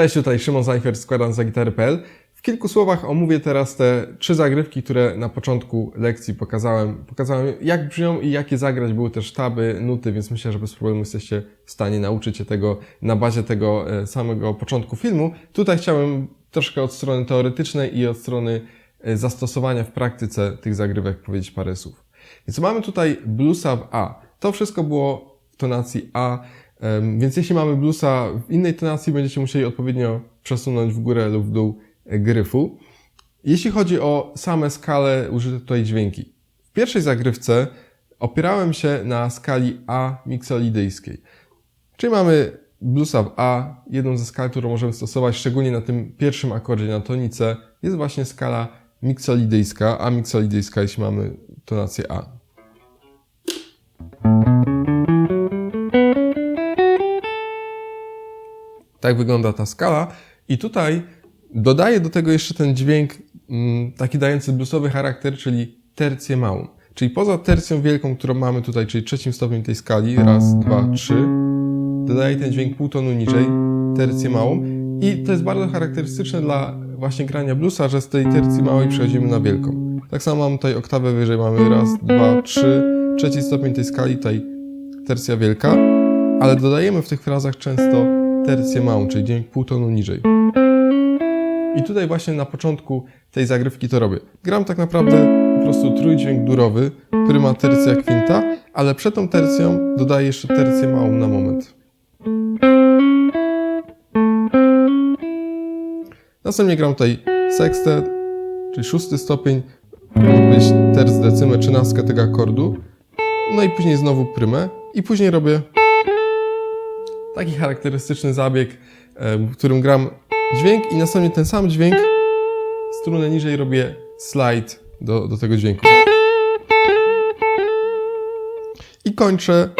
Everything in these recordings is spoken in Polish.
Cześć, tutaj Szymon Zajfer, składam za gitary.pl. W kilku słowach omówię teraz te trzy zagrywki, które na początku lekcji pokazałem. Pokazałem jak brzmią i jakie zagrać. Były też sztaby, nuty, więc myślę, że bez problemu jesteście w stanie nauczyć się tego na bazie tego e, samego początku filmu. Tutaj chciałem troszkę od strony teoretycznej i od strony e, zastosowania w praktyce tych zagrywek powiedzieć parę słów. Więc mamy tutaj bluesa w A. To wszystko było w tonacji A. Więc jeśli mamy bluesa w innej tonacji, będziecie musieli odpowiednio przesunąć w górę lub w dół gryfu. Jeśli chodzi o same skale, użyte tutaj dźwięki. W pierwszej zagrywce opierałem się na skali A miksolidyjskiej. Czyli mamy bluesa w A. Jedną ze skal, którą możemy stosować, szczególnie na tym pierwszym akordzie, na tonice, jest właśnie skala miksolidyjska, A miksolidyjska, jeśli mamy tonację A. Tak wygląda ta skala. I tutaj dodaję do tego jeszcze ten dźwięk mm, taki dający bluesowy charakter, czyli tercję małą. Czyli poza tercją wielką, którą mamy tutaj, czyli trzecim stopniem tej skali, raz, dwa, trzy, dodaję ten dźwięk pół tonu niżej, tercję małą. I to jest bardzo charakterystyczne dla właśnie grania bluesa, że z tej tercji małej przechodzimy na wielką. Tak samo mam tutaj oktawę wyżej, mamy raz, dwa, trzy, trzeci stopień tej skali, tutaj tercja wielka, ale dodajemy w tych frazach często tercję małą, czyli dźwięk pół tonu niżej. I tutaj właśnie na początku tej zagrywki to robię. Gram tak naprawdę po prostu trójdźwięk durowy, pryma, tercja, kwinta, ale przed tą tercją dodaję jeszcze tercję małą na moment. Następnie gram tutaj sextet, czyli szósty stopień, mógł być terc, decymę, trzynastkę tego akordu. No i później znowu prymę i później robię taki charakterystyczny zabieg, w którym gram dźwięk i następnie ten sam dźwięk, strunę niżej robię slide do, do tego dźwięku. I kończę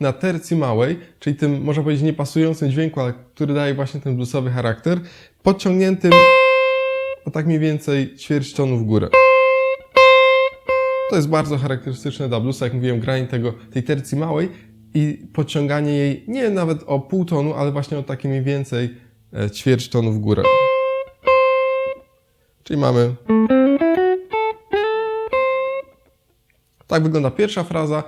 na tercji małej, czyli tym, można powiedzieć, niepasującym dźwięku, ale który daje właśnie ten bluesowy charakter, podciągniętym o tak mniej więcej ćwierć tonu w górę. To jest bardzo charakterystyczne dla bluesa, jak mówiłem, granie tego, tej tercji małej i podciąganie jej nie nawet o pół tonu, ale właśnie o takie mniej więcej e, ćwierć tonu w górę. Czyli mamy. Tak wygląda pierwsza fraza,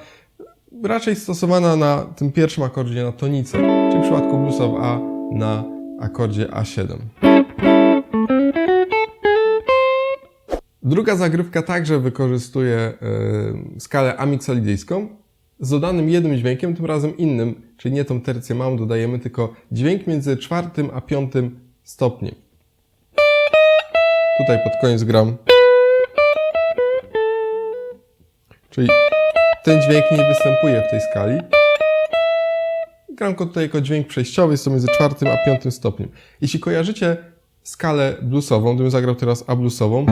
raczej stosowana na tym pierwszym akordzie na tonicę, czyli w przypadku bluesa w A na akordzie A7. Druga zagrywka także wykorzystuje y, skalę amixolidyjską z dodanym jednym dźwiękiem, tym razem innym, czyli nie tą tercję małą dodajemy, tylko dźwięk między czwartym a piątym stopniem. Tutaj pod koniec gram. Czyli ten dźwięk nie występuje w tej skali. Gram go tutaj jako dźwięk przejściowy, jest to między czwartym a piątym stopniem. Jeśli kojarzycie skalę bluesową, gdybym zagrał teraz A bluesową,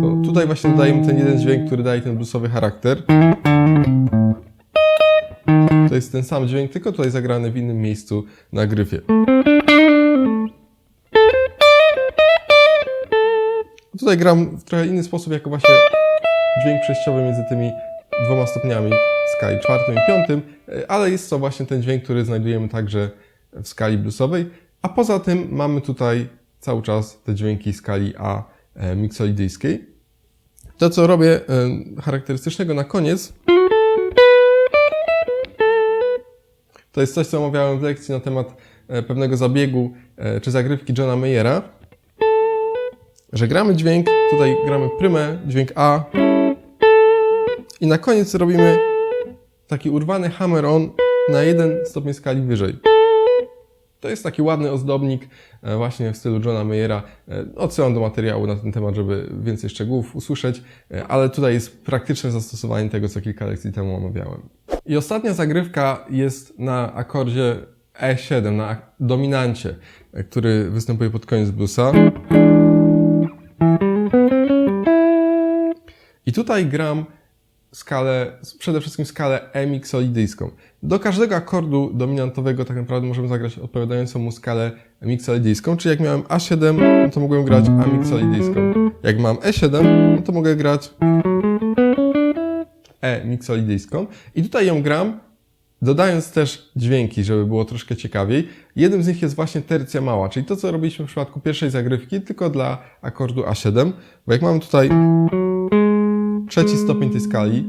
to tutaj właśnie dodajemy ten jeden dźwięk, który daje ten bluesowy charakter. To jest ten sam dźwięk, tylko tutaj zagrany w innym miejscu na gryfie. Tutaj gram w trochę inny sposób, jako właśnie dźwięk przejściowy między tymi dwoma stopniami skali czwartym i piątym, ale jest to właśnie ten dźwięk, który znajdujemy także w skali bluesowej. A poza tym mamy tutaj cały czas te dźwięki skali A e, miksolidyjskiej. To, co robię charakterystycznego na koniec, to jest coś, co omawiałem w lekcji na temat e, pewnego zabiegu e, czy zagrywki Johna Mayera, że gramy dźwięk, tutaj gramy prymę, dźwięk A i na koniec robimy taki urwany hammer-on na jeden stopień skali wyżej. To jest taki ładny ozdobnik e, właśnie w stylu Johna Mayera. E, Odsyłam do materiału na ten temat, żeby więcej szczegółów usłyszeć, e, ale tutaj jest praktyczne zastosowanie tego, co kilka lekcji temu omawiałem. I ostatnia zagrywka jest na akordzie E7, na dominancie, który występuje pod koniec bluesa. I tutaj gram skalę, przede wszystkim skalę E miksolidyjską. Do każdego akordu dominantowego tak naprawdę możemy zagrać odpowiadającą mu skalę miksolidyjską, czyli jak miałem A7, no to mogłem grać A miksolidyjską. Jak mam E7, no to mogę grać E miksolidyjską. I tutaj ją gram dodając też dźwięki, żeby było troszkę ciekawiej. Jednym z nich jest właśnie tercja mała, czyli to, co robiliśmy w przypadku pierwszej zagrywki, tylko dla akordu A7, bo jak mamy tutaj trzeci stopień tej skali,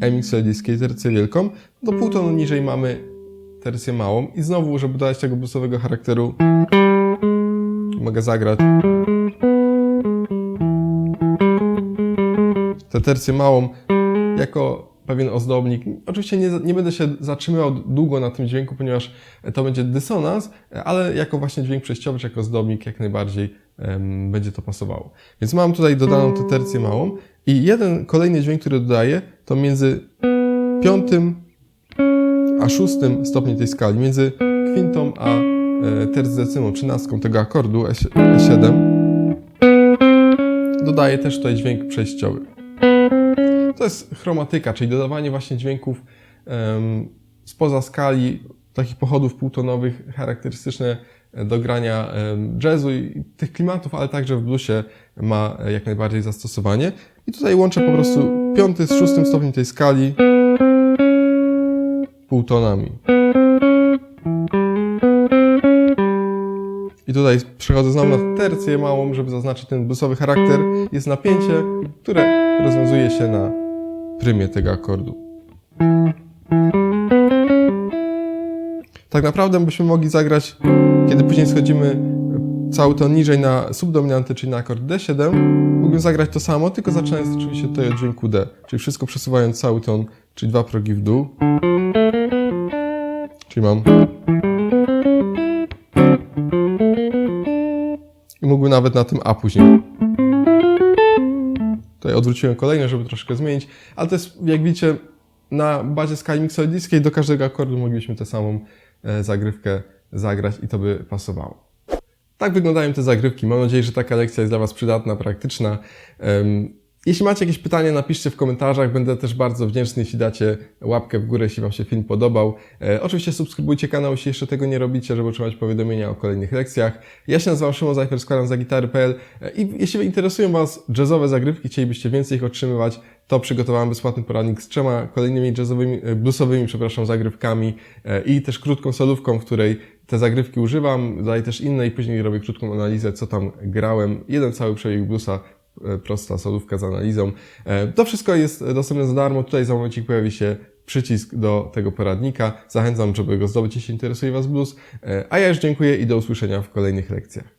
emixodyjskiej, tercję wielką, to pół tonu niżej mamy tercję małą. I znowu, żeby dodać tego bluesowego charakteru, mogę zagrać. Tę tercję małą jako pewien ozdobnik. Oczywiście nie, nie będę się zatrzymywał długo na tym dźwięku, ponieważ to będzie dysonans, ale jako właśnie dźwięk przejściowy, jako ozdobnik jak najbardziej będzie to pasowało. Więc mam tutaj dodaną tę tercję małą i jeden kolejny dźwięk, który dodaję, to między piątym a szóstym stopniem tej skali, między kwintą a e, tercdecymą, trzynastką tego akordu E- E7, dodaję też tutaj dźwięk przejściowy. To jest chromatyka, czyli dodawanie właśnie dźwięków em, spoza skali, takich pochodów półtonowych, charakterystyczne do grania jazzu i tych klimatów, ale także w bluesie ma e, jak najbardziej zastosowanie. I tutaj łączę po prostu piąty z szóstym stopniem tej skali półtonami. I tutaj przechodzę znowu na tercję małą, żeby zaznaczyć ten bluesowy charakter. Jest napięcie, które rozwiązuje się na prymie tego akordu. Tak naprawdę byśmy mogli zagrać, kiedy później schodzimy cały ton niżej na subdominanty, czyli na akord D7, mógłbym zagrać to samo, tylko zaczynając oczywiście tutaj od dźwięku D, czyli wszystko przesuwając cały ton, czyli dwa progi w dół. Czyli mam i mógłby nawet na tym A później. Tutaj odwróciłem kolejne, żeby troszkę zmienić, ale to jest, jak widzicie, na bazie skali miksoidyjskiej do każdego akordu moglibyśmy tę samą e, zagrywkę zagrać i to by pasowało. Tak wyglądają te zagrywki. Mam nadzieję, że taka lekcja jest dla Was przydatna, praktyczna. Jeśli macie jakieś pytania, napiszcie w komentarzach. Będę też bardzo wdzięczny, jeśli dacie łapkę w górę, jeśli Wam się film podobał. E, oczywiście subskrybujcie kanał, jeśli jeszcze tego nie robicie, żeby otrzymać powiadomienia o kolejnych lekcjach. Ja się nazywam Szymon Zajfer, składam za gitary.pl e, i jeśli interesują Was jazzowe zagrywki, chcielibyście więcej ich otrzymywać, to przygotowałem bezpłatny poradnik z trzema kolejnymi jazzowymi, e, bluesowymi, przepraszam, zagrywkami i też krótką solówką, w której te zagrywki używam, daję też inne i później robię krótką analizę, co tam grałem. Jeden cały przebieg bluesa, e, prosta solówka z analizą. E, To wszystko jest dostępne za darmo. Tutaj za momencik pojawi się przycisk do tego poradnika. Zachęcam, żeby go zdobyć, jeśli interesuje Was blues. A ja już dziękuję i do usłyszenia w kolejnych lekcjach.